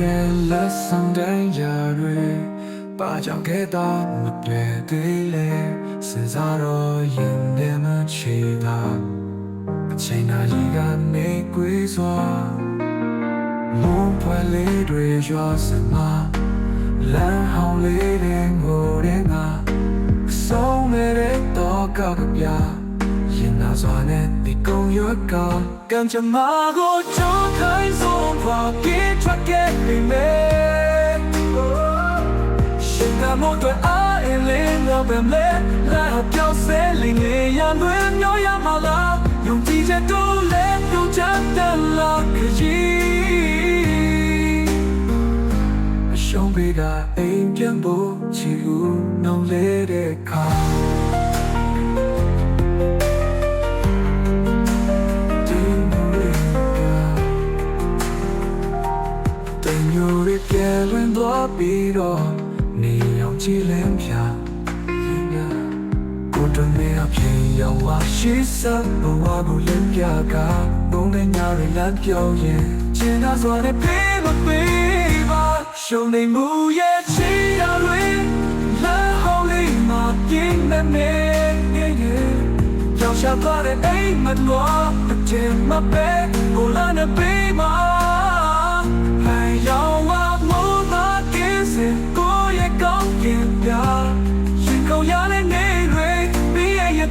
ရဲ့လက်ဆောင်တိုင်းရာတွေပါကြောင့်ခဲ့တော့မပြေသေးလေစဉ်းစားတော့ရင်ထဲမှာချီတာအချိန်နာကြီးကနေကွေးစွာမုန်းဖွယ်လေးတွေရွာစမလမ်းဟောင်းလေးတွေငိုတဲ့ငါဆုံးနေတဲ့တော့ကောက်ကပြ ရင်နာစွာနဲ့ဒီကုံရွက်ကကံကြမ္မာကိုကြိုးခိုင်းဆုံးခွာပြေးထွက်ခဲ့ပြီမေရှင်ကမို့တော့အားအင်းလေးငါပဲမလဲလာပြောင်းစဲလင်းလေးရံတွေမျောရမှာလားယုံကြည်ချက်တို့လည်းပြုတ်ချတဲ့လာ လွင်သွားပြီးတော့နေအောင်ကြည်လင်းဖြာကိုယ်တည်းအဖြစ်ရောက်ဝရှိစပ်ဘဝကိုလင်းပြကဘုံနဲ့ညာရလမ်းပြောင်းရင်ကျင်သာစွာနဲ့ပြေးမပေးပါရှုံနေမှုရဲ့ချီရတွေလမ်းဟောင်းလေးမှာပြင်းနေနေကြောက်ရှာသွားတဲ့အိမ်မတော်အထင်မပဲကိုလာနေပေးမှာ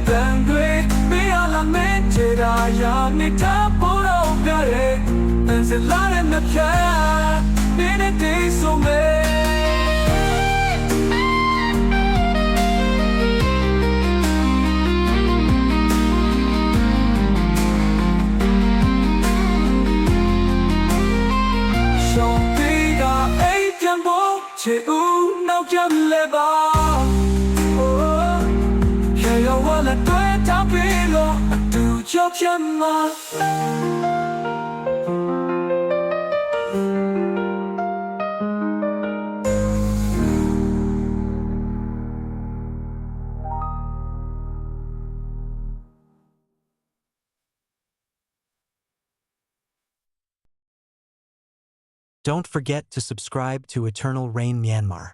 ည့်ရဲ့တန်တွေပြရလာမဲ့ခြေရာရာနေတာပေါ်တော့ပြရဲတန်စလာတဲ့မဖြာနေတဲ့တေးဆိုမဲရှောင်းပေးတာအိမ်ပြန် ရောဝလာတွေ့တာပြီးလို့အတူချပြမ Don't forget to subscribe to Eternal Rain Myanmar.